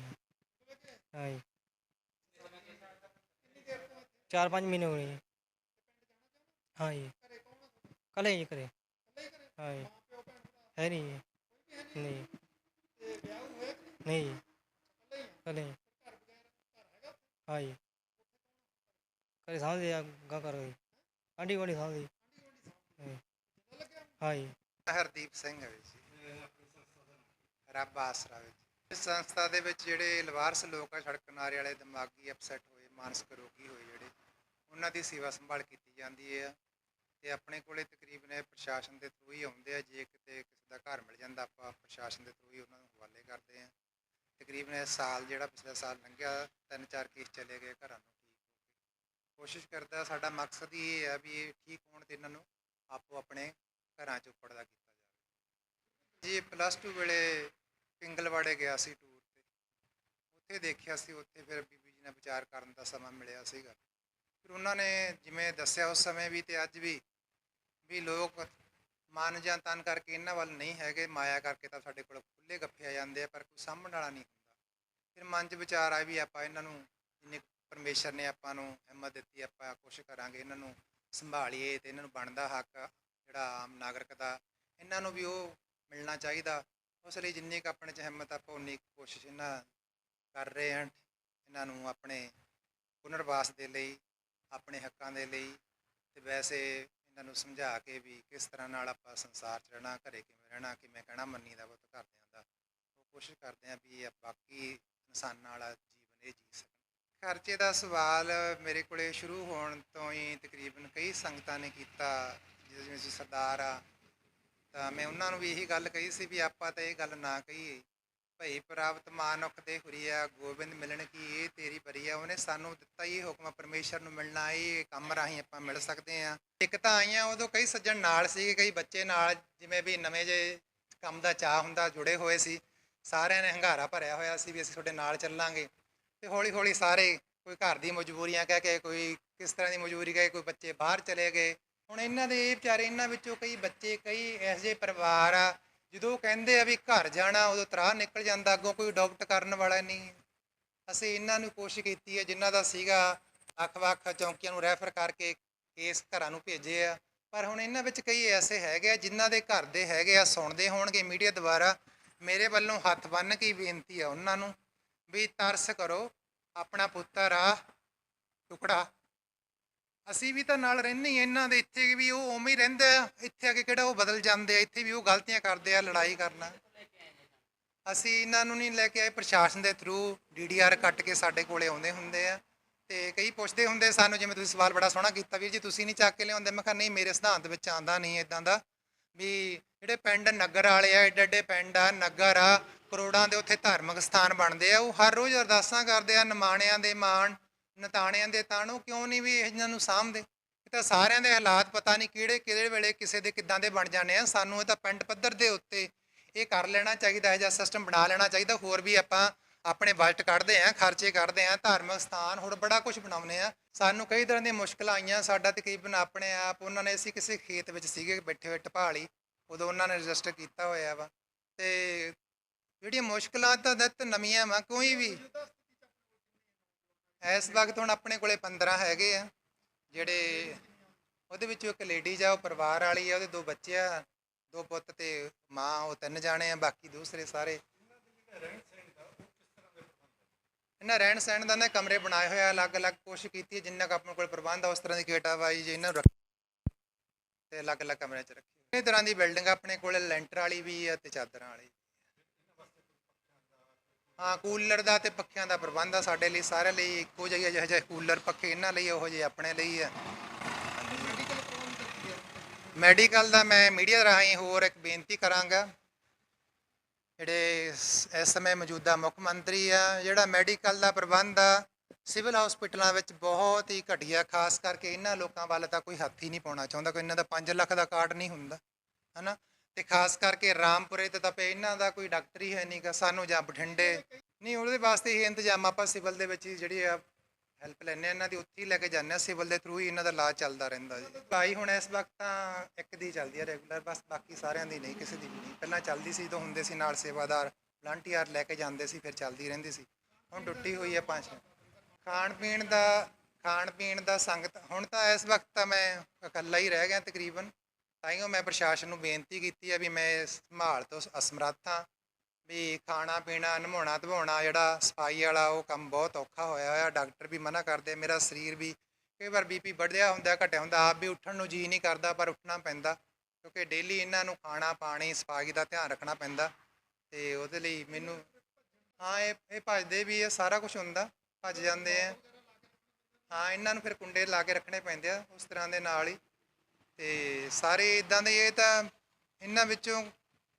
ਹਾਂ ਜੀ ਚਾਰ ਪੰਜ ਮਹੀਨੇ ਹੋ ਗਏ ਜੀ ਹਾਂ ਜੀ ਕੱਲ੍ਹ ਹੀ ਕਰੇ ਹਾਂ ਜੀ ਹੈ ਨਹੀਂ ਜੀ ਨਹੀਂ ਨਹੀਂ ਜੀ ਕੱਲ੍ਹ ਹੀ ਹਾਂ ਜੀ ਆ, ਗਾ ਕਰ ਗਈ। ਆਂਢੀ ਗੁਆਂਢੀ ਸਾਹਮਣੇ ਹਾਂ ਜੀ। ਹਰਦੀਪ ਸਿੰਘ ਹੈ ਜੀ। ਰੱਬ ਆਸਰਾ ਵਿੱਚ। ਇਸ ਸੰਸਥਾ ਦੇ ਵਿੱਚ ਜਿਹੜੇ ਲਵਾਰਸ ਲੋਕ ਆ, ਸੜਕ ਕਿਨਾਰੇ ਵਾਲੇ, ਦਿਮਾਗੀ ਅਪਸੈਟ ਹੋਏ, ਮਾਨਸਿਕ ਰੋਗੀ ਹੋਏ ਜਿਹੜੇ, ਉਹਨਾਂ ਦੀ ਸੇਵਾ ਸੰਭਾਲ ਕੀਤੀ ਜਾਂਦੀ ਹੈ। ਤੇ ਆਪਣੇ ਕੋਲੇ ਤਕਰੀਬਨ ਇਹ ਪ੍ਰਸ਼ਾਸਨ ਦੇ ਥਰੂ ਹੀ ਆਉਂਦੇ ਆ। ਜੇ ਕਿਤੇ ਕਿਸੇ ਦਾ ਘਰ ਮਿਲ ਜਾਂਦਾ, ਆਪਾਂ ਪ੍ਰਸ਼ਾਸਨ ਦੇ ਥਰੂ ਹੀ ਉਹਨਾਂ ਨੂੰ ਹਵਾਲੇ ਕਰਦੇ ਆ ਤਕਰੀਬਨ ਇਹ ਸਾਲ ਜਿਹੜਾ ਪਿਛਲਾ ਸਾਲ ਲੰਘਿਆ, ਤਿੰਨ ਚਾਰ ਕੇਸ ਚਲੇ ਗਏ ਘਰਾਂ ਨੂੰ। ਕੋਸ਼ਿਸ਼ ਕਰਦਾ, ਸਾਡਾ ਮਕਸਦ ਹੀ ਇਹ ਹੈ ਵੀ ਇਹ ਠੀਕ ਹੋਣ ਤੇ ਇਹਨਾਂ ਨੂੰ ਆਪੋ ਆਪਣੇ ਘਰਾਂ 'ਚ ਪੜਦਾ ਕੀਤਾ ਜਾਵੇ। ਜੀ ਪਲੱਸ 2 ਵੇਲੇ ਪਿੰਗਲਵਾੜੇ ਗਿਆ ਸੀ ਟੂਰ ਤੇ। ਉੱਥੇ ਦੇਖਿਆ ਸੀ, ਉੱਥੇ ਫਿਰ ਬੀਬੀ ਜੀ ਨਾਲ ਵਿਚਾਰ ਕਰਨ ਦਾ ਸਮਾਂ ਮਿਲਿਆ ਸੀਗਾ। ਫਿਰ ਉਹਨਾਂ ਨੇ ਜਿਵੇਂ ਦੱਸਿਆ ਉਸ ਸਮੇਂ ਵੀ ਤੇ ਅੱਜ ਵੀ ਵੀ ਲੋਕ ਮਨ ਜਾਂ ਤਨ ਕਰਕੇ ਇਹਨਾਂ ਵੱਲ ਨਹੀਂ ਹੈਗੇ, ਮਾਇਆ ਕਰਕੇ ਤਾਂ ਸਾਡੇ ਕੋਲ ਖੁੱਲੇ ਗੱਫੇ ਆ ਜਾਂਦੇ ਆ, ਪਰ ਕੋਈ ਸਾਂਭਣ ਵਾਲਾ ਨਹੀਂ ਹੁੰਦਾ। ਫਿਰ ਮਨ 'ਚ ਵਿਚਾਰ ਆ ਵੀ ਆਪਾਂ ਇਹਨਾਂ ਨੂੰ ਜਿੰਨੇ ਪਰਮੇਸ਼ਰ ਨੇ ਆਪਾਂ ਨੂੰ ਹਿੰਮਤ ਦਿੱਤੀ, ਆਪਾਂ ਕੋਸ਼ਿਸ਼ ਕਰਾਂਗੇ ਇਹਨਾਂ ਨੂੰ ਸੰਭਾਲੀਏ ਤੇ ਇਹਨਾਂ ਨੂੰ ਬਣਦਾ ਹੱਕ ਜਿਹੜਾ ਆਮ ਨਾਗਰਿਕ ਦਾ, ਇਹਨਾਂ ਨੂੰ ਵੀ ਉਹ ਮਿਲਣਾ ਚਾਹੀਦਾ। ਉਸ ਲਈ ਜਿੰਨੀ ਕੁ ਆਪਣੇ ਚ ਹਿੰਮਤ ਆਪਾਂ ਉਨੀ ਕੁ ਕੋਸ਼ਿਸ਼ ਇਹਨਾਂ ਕਰ ਰਹੇ ਹਨ। ਇਹਨਾਂ ਨੂੰ ਆਪਣੇ ਪੁਨਰਵਾਸ ਦੇ ਲਈ, ਆਪਣੇ ਹੱਕਾਂ ਦੇ ਲਈ ਤੇ ਵੈਸੇ ਇਹਨਾਂ ਨੂੰ ਸਮਝਾ ਕੇ ਵੀ ਕਿਸ ਤਰ੍ਹਾਂ ਨਾਲ ਆਪਾਂ ਸੰਸਾਰ 'ਚ ਰਹਿਣਾ, ਘਰੇ ਕਿਵੇਂ ਰਹਿਣਾ, ਕਿਵੇਂ ਕਹਿਣਾ, ਮੰਨੀ ਦਾ ਬਹੁਤ ਘਰਦਿਆਂ ਦਾ। ਉਹ ਕੋਸ਼ਿਸ਼ ਕਰਦੇ ਆ ਵੀ ਇਹ ਬਾਕੀ ਇਨਸਾਨਾਂ ਵਾਲਾ ਜੀਵਨ ਇਹ ਜੀ ਸਕਣ। ਖਰਚੇ ਦਾ ਸਵਾਲ ਮੇਰੇ ਕੋਲੇ ਸ਼ੁਰੂ ਹੋਣ ਤੋਂ ਹੀ ਤਕਰੀਬਨ ਕਈ ਸੰਗਤਾਂ ਨੇ ਕੀਤਾ, ਜਿਵੇਂ ਅਸੀਂ ਸਰਦਾਰ ਆ, ਤਾਂ ਮੈਂ ਉਹਨਾਂ ਨੂੰ ਵੀ ਇਹੀ ਗੱਲ ਕਹੀ ਸੀ ਵੀ ਆਪਾਂ ਤਾਂ ਇਹ ਗੱਲ ਨਾ ਕਹੀਏ, ਭਈ ਪ੍ਰਾਪਤ ਮਾਨੁਖ ਦੇ ਹੁਰੀਆ ਗੋਬਿੰਦ ਮਿਲਣ ਕੀ ਇਹ ਤੇਰੀ ਬਰੀ ਆ, ਉਹਨੇ ਸਾਨੂੰ ਦਿੱਤਾ ਹੀ ਹੁਕਮ, ਪਰਮੇਸ਼ਰ ਨੂੰ ਮਿਲਣਾ, ਇਹ ਕੰਮ ਰਾਹੀਂ ਆਪਾਂ ਮਿਲ ਸਕਦੇ ਆ। ਇੱਕ ਤਾਂ ਆਈਆਂ ਉਦੋਂ ਕਈ ਸੱਜਣ ਨਾਲ ਸੀ ਕਈ ਬੱਚੇ ਨਾਲ, ਜਿਵੇਂ ਵੀ ਨਵੇਂ ਜੇ ਕੰਮ ਦਾ ਚਾਹ ਹੁੰਦਾ, ਜੁੜੇ ਹੋਏ ਸੀ, ਸਾਰਿਆਂ ਨੇ ਹੰਗਾਰਾ ਭਰਿਆ ਹੋਇਆ ਸੀ ਵੀ ਅਸੀਂ ਤੁਹਾਡੇ ਨਾਲ ਚੱਲਾਂਗੇ। ਤੇ ਹੌਲੀ ਹੌਲੀ ਸਾਰੇ ਕੋਈ ਘਰ ਦੀ ਮਜਬੂਰੀਆਂ ਕਹਿ ਕੇ, ਕੋਈ ਕਿਸ ਤਰ੍ਹਾਂ ਦੀ ਮਜਬੂਰੀ ਕਹਿ ਕੇ ਕੋਈ ਬੱਚੇ ਬਾਹਰ ਚਲੇ ਗਏ। ਹੁਣ ਇਹਨਾਂ ਦੇ ਇਹ ਵਿਚਾਰੇ, ਇਹਨਾਂ ਵਿੱਚੋਂ ਕਈ ਬੱਚੇ, ਕਈ ਇਹੋ ਜਿਹੇ ਪਰਿਵਾਰ ਆ, ਜਦੋਂ ਕਹਿੰਦੇ ਆ ਵੀ ਘਰ ਜਾਣਾ, ਉਦੋਂ ਤਰਾਹ ਨਿਕਲ ਜਾਂਦਾ, ਅੱਗੋਂ ਕੋਈ ਅਡਾਪਟ ਕਰਨ ਵਾਲਾ ਨਹੀਂ ਅਸੀਂ ਇਹਨਾਂ ਨੂੰ ਕੋਸ਼ਿਸ਼ ਕੀਤੀ ਹੈ, ਜਿਨ੍ਹਾਂ ਦਾ ਸੀਗਾ ਵੱਖ-ਵੱਖ ਚੌਂਕੀਆਂ ਨੂੰ ਰੈਫਰ ਕਰਕੇ ਕੇਸ ਘਰਾਂ ਨੂੰ ਭੇਜੇ ਆ। ਪਰ ਹੁਣ ਇਹਨਾਂ ਵਿੱਚ ਕਈ ਐਸੇ ਹੈਗੇ ਆ, ਜਿਨ੍ਹਾਂ ਦੇ ਘਰ ਦੇ ਹੈਗੇ ਆ, ਸੁਣਦੇ ਹੋਣਗੇ ਮੀਡੀਆ ਦੁਆਰਾ। ਮੇਰੇ ਵੱਲੋਂ ਹੱਥ ਬੰਨ੍ਹ ਕੇ ਬੇਨਤੀ ਆ ਉਹਨਾਂ ਨੂੰ ਵੀ ਤਰਸ ਕਰੋ, ਆਪਣਾ ਪੁੱਤਰ ਆ, ਟੁਕੜਾ। ਅਸੀਂ ਵੀ ਤਾਂ ਨਾਲ ਰਹਿੰਦੇ ਹੀ ਇਹਨਾਂ ਦੇ ਇੱਥੇ ਵੀ ਉਹ ਉਵੇਂ ਹੀ ਰਹਿੰਦੇ ਆ, ਇੱਥੇ ਆ ਕੇ ਕਿਹੜਾ ਉਹ ਬਦਲ ਜਾਂਦੇ ਆ, ਇੱਥੇ ਵੀ ਉਹ ਗਲਤੀਆਂ ਕਰਦੇ ਆ, ਲੜਾਈ ਕਰਨਾ। ਅਸੀਂ ਇਹਨਾਂ ਨੂੰ ਨਹੀਂ ਲੈ ਕੇ ਆਏ ਪ੍ਰਸ਼ਾਸਨ ਦੇ ਥਰੂ ਡੀਡੀਆਰ ਕੱਟ ਕੇ ਸਾਡੇ ਕੋਲੇ ਆਉਂਦੇ ਹੁੰਦੇ ਆ, ਤੇ ਕਈ ਪੁੱਛਦੇ ਹੁੰਦੇ ਸਾਨੂੰ, ਜਿਵੇਂ ਤੁਸੀਂ ਸਵਾਲ ਬੜਾ ਸੋਹਣਾ ਕੀਤਾ, ਵੀਰ ਜੀ ਤੁਸੀਂ ਨਹੀਂ ਚੱਕ ਕੇ ਲਿਆਉਂਦੇ, ਮੈਂ ਕਿਹਾ ਨਹੀਂ, ਮੇਰੇ ਸਿਧਾਂਤ ਵਿੱਚ ਆਂਦਾ ਨਹੀਂ ਇਦਾਂ ਦਾ, ਵੀ ਜਿਹੜੇ ਪਿੰਡ ਨਗਰ ਵਾਲੇ ਆ ਏਡੇ ਐਡੇ ਪਿੰਡ ਆ, ਨਗਰ ਆ ਕਰੋੜਾਂ ਦੇ ਉੱਥੇ ਧਾਰਮਿਕ ਸਥਾਨ ਬਣਦੇ ਆ, ਉਹ ਹਰ ਰੋਜ਼ ਅਰਦਾਸਾਂ ਕਰਦੇ ਆ, ਨਿਮਾਣਿਆਂ ਦੇ ਮਾਣ, ਨਤਾਣਿਆਂ ਦੇ ਤਾਣੋ ਕਿਉਂ ਨਹੀਂ ਵੀ ਇਹਨਾਂ ਨੂੰ ਸਾਂਭਦੇ? ਇਹ ਤਾਂ ਸਾਰਿਆਂ ਦੇ ਹਾਲਾਤ ਪਤਾ ਨਹੀਂ ਕਿਹੜੇ ਕਿਹੜੇ ਵੇਲੇ ਕਿਸੇ ਦੇ ਕਿੱਦਾਂ ਦੇ ਬਣ ਜਾਣੇ ਆ, ਸਾਨੂੰ ਇਹ ਤਾਂ ਪਿੰਡ ਪੱਧਰ ਦੇ ਉੱਤੇ ਇਹ ਕਰ ਲੈਣਾ ਚਾਹੀਦਾ ਹੈ ਜਾਂ ਸਿਸਟਮ ਬਣਾ ਲੈਣਾ ਚਾਹੀਦਾ, ਹੋਰ ਵੀ ਆਪਾਂ ਆਪਣੇ ਬਜਟ ਕੱਢਦੇ ਆ, ਖਰਚੇ ਕੱਢਦੇ ਆ, ਧਾਰਮਿਕ ਸਥਾਨ ਹੋਰ ਬੜਾ ਕੁਝ ਬਣਾਉਂਦੇ ਆ। ਸਾਨੂੰ ਕਈ ਤਰ੍ਹਾਂ ਦੀਆਂ ਮੁਸ਼ਕਲਾਂ ਆਈਆਂ, ਸਾਡਾ ਤਕਰੀਬਨ ਆਪਣੇ ਆਪ, ਉਹਨਾਂ ਨੇ ਅਸੀਂ ਕਿਸੇ ਖੇਤ ਵਿੱਚ ਸੀਗੇ, ਬੈਠੇ ਹੋਏ ਢਪਾਲੀ, ਉਦੋਂ ਉਹਨਾਂ ਨੇ ਰਜਿਸਟਰ ਕੀਤਾ ਹੋਇਆ ਵਾ। ਤੇ ਜਿਹੜੀਆਂ ਮੁਸ਼ਕਲਾਂ ਤਾਂ ਨਿੱਤ ਨਵੀਆਂ ਵਾ, ਕੋਈ ਵੀ। ਇਸ ਵਕਤ ਹੁਣ ਆਪਣੇ ਕੋਲੇ 15 ਹੈਗੇ ਆ, ਜਿਹੜੇ ਉਹਦੇ ਵਿੱਚੋਂ ਇੱਕ ਲੇਡੀ ਆ, ਉਹ ਪਰਿਵਾਰ ਵਾਲੀ ਆ, ਉਹਦੇ ਦੋ ਬੱਚੇ ਆ, ਦੋ ਪੁੱਤ ਤੇ ਮਾਂ, ਉਹ ਤਿੰਨ ਜਾਣੇ ਆ, ਬਾਕੀ ਦੂਸਰੇ ਸਾਰੇ। ਇਹਨਾਂ ਰਹਿਣ ਸਹਿਣ ਦਾ ਨਾ ਕਮਰੇ ਬਣਾਏ ਹੋਏ ਆ, ਅਲੱਗ-ਅਲੱਗ ਕੋਸ਼ਿਸ਼ ਕੀਤੀ ਜਿੰਨਾ ਕੁ ਆਪਣੇ ਕੋਲ ਪ੍ਰਬੰਧ ਆ, ਉਸ ਤਰ੍ਹਾਂ ਦੀ ਗੇਟਾ ਵਾਈ ਜੇ ਇਹਨਾਂ ਨੂੰ ਰੱਖ ਤੇ ਅਲੱਗ-ਅਲੱਗ ਕਮਰਿਆਂ 'ਚ ਰੱਖੀ ਇਹ ਤਰ੍ਹਾਂ ਦੀ ਬਿਲਡਿੰਗ ਆਪਣੇ ਕੋਲ ਲੈਂਟਰ ਵਾਲੀ ਵੀ ਆ ਤੇ ਚਾਦਰਾਂ ਵਾਲੀ ਹਾਂ, ਕੂਲਰ ਦਾ ਤੇ ਪੱਖਿਆਂ ਦਾ ਪ੍ਰਬੰਧ ਆ ਸਾਡੇ ਲਈ, ਸਾਰਿਆਂ ਲਈ ਇੱਕੋ ਜਿਹਾ ਜਿਹੇ ਜਿਹੇ ਕੂਲਰ ਪੱਖੇ ਇਹਨਾਂ ਲਈ ਉਹੋ ਜਿਹੇ ਆਪਣੇ ਲਈ ਆ। ਮੈਡੀਕਲ ਦਾ ਮੈਂ ਮੀਡੀਆ ਰਾਹੀਂ ਹੋਰ ਇੱਕ ਬੇਨਤੀ ਕਰਾਂਗਾ। ਜਿਹੜੇ ਇਸ ਇਸ ਸਮੇਂ ਮੌਜੂਦਾ ਮੁੱਖ ਮੰਤਰੀ ਆ, ਜਿਹੜਾ ਮੈਡੀਕਲ ਦਾ ਪ੍ਰਬੰਧ ਆ, ਸਿਵਲ ਹਸਪੀਟਲਾਂ ਵਿੱਚ ਬਹੁਤ ਹੀ ਘਟੀਆ, ਖਾਸ ਕਰਕੇ ਇਹਨਾਂ ਲੋਕਾਂ ਵੱਲ ਤਾਂ ਕੋਈ ਹੱਥ ਹੀ ਨਹੀਂ ਪਾਉਣਾ ਚਾਹੁੰਦਾ, ਕੋਈ ਇਹਨਾਂ ਦਾ 5 ਲੱਖ ਦਾ ਕਾਰਡ ਨਹੀਂ ਹੁੰਦਾ, ਹਨਾ? ਤੇ ਖਾਸ ਕਰਕੇ ਰਾਮਪੁਰੇ ਤੇ ਤਾਂ ਪਏ ਇਹਨਾਂ ਦਾ ਕੋਈ ਡਾਕਟਰ ਹੀ ਹੈ ਨਹੀਂਗਾ ਸਾਨੂੰ ਜਾਂ ਬਠਿੰਡੇ। ਨਹੀਂ, ਉਹਦੇ ਵਾਸਤੇ ਇਹ ਇੰਤਜ਼ਾਮ ਆਪਾਂ ਸਿਵਲ ਦੇ ਵਿੱਚ ਹੀ ਜਿਹੜੀ ਆ ਹੈਲਪ ਲੈਣੇ ਇਹਨਾਂ ਦੀ ਉੱਥੇ ਹੀ ਲੈ ਕੇ ਜਾਂਦੇ ਆ ਸਿਵਲ ਦੇ ਥਰੂ ਹੀ ਇਹਨਾਂ ਦਾ ਇਲਾਜ ਚੱਲਦਾ ਰਹਿੰਦਾ ਜੀ। ਭਾਈ ਹੁਣ ਇਸ ਵਕਤ ਤਾਂ ਇੱਕ ਦੀ ਚੱਲਦੀ ਆ ਰੈਗੂਲਰ ਬਸ ਬਾਕੀ ਸਾਰਿਆਂ ਦੀ ਨਹੀਂ, ਕਿਸੇ ਦੀ ਵੀ ਨਹੀਂ। ਪਹਿਲਾਂ ਚੱਲਦੀ ਸੀ ਤਾਂ ਹੁੰਦੇ ਸੀ ਨਾਲ ਸੇਵਾਦਾਰ ਵਲੰਟੀਅਰ ਲੈ ਕੇ ਜਾਂਦੇ ਸੀ, ਫਿਰ ਚੱਲਦੀ ਰਹਿੰਦੀ ਸੀ। ਹੁਣ ਟੁੱਟੀ ਹੋਈ ਹੈ ਪੰਜ ਖਾਣ ਪੀਣ ਦਾ, ਖਾਣ ਪੀਣ ਦਾ ਸੰਗਤ, ਹੁਣ ਤਾਂ ਇਸ ਵਕਤ ਤਾਂ ਮੈਂ ਇਕੱਲਾ ਹੀ ਰਹਿ ਗਿਆ ਤਕਰੀਬਨ। ਤਾਈਓ ਮੈਂ ਪ੍ਰਸ਼ਾਸਨ ਨੂੰ ਬੇਨਤੀ ਕੀਤੀ ਹੈ ਵੀ ਮੈਂ ਸੰਭਾਲ ਤੋਂ ਅਸਮਰੱਥ ਹਾਂ, ਵੀ ਖਾਣਾ ਪੀਣਾ, ਨਹਾਉਣਾ, ਧਵਾਉਣਾ ਜਿਹੜਾ ਸਫ਼ਾਈ ਵਾਲਾ ਉਹ ਕੰਮ ਬਹੁਤ ਔਖਾ ਹੋਇਆ ਹੋਇਆ, ਡਾਕਟਰ ਵੀ ਮਨਾ ਕਰਦੇ, ਮੇਰਾ ਸਰੀਰ ਵੀ ਕਈ ਵਾਰ ਬੀਪੀ ਵੱਧਿਆ ਹੁੰਦਾ, ਘਟਿਆ ਹੁੰਦਾ, ਆਪ ਵੀ ਉੱਠਣ ਨੂੰ ਜੀ ਨਹੀਂ ਕਰਦਾ, ਪਰ ਉੱਠਣਾ ਪੈਂਦਾ, ਕਿਉਂਕਿ ਡੇਲੀ ਇਹਨਾਂ ਨੂੰ ਖਾਣਾ, ਪਾਣੀ, ਸਫ਼ਾਈ ਦਾ ਧਿਆਨ ਰੱਖਣਾ ਪੈਂਦਾ ਤੇ ਉਹਦੇ ਲਈ ਮੈਨੂੰ, ਹਾਂ, ਇਹ ਇਹ ਭੱਜਦੇ ਵੀ ਆ, ਸਾਰਾ ਕੁਝ ਹੁੰਦਾ, ਭੱਜ ਜਾਂਦੇ ਆ। ਹਾਂ, ਇਹਨਾਂ ਨੂੰ ਫਿਰ ਕੁੰਡੇ ਲਾ ਕੇ ਰੱਖਣੇ ਪੈਂਦੇ ਆ, ਉਸ ਤਰ੍ਹਾਂ ਦੇ ਨਾਲ ਹੀ। ਤੇ ਸਾਰੇ ਇਦਾਂ ਦੇ, ਇਹ ਤਾਂ ਇਹਨਾਂ ਵਿੱਚੋਂ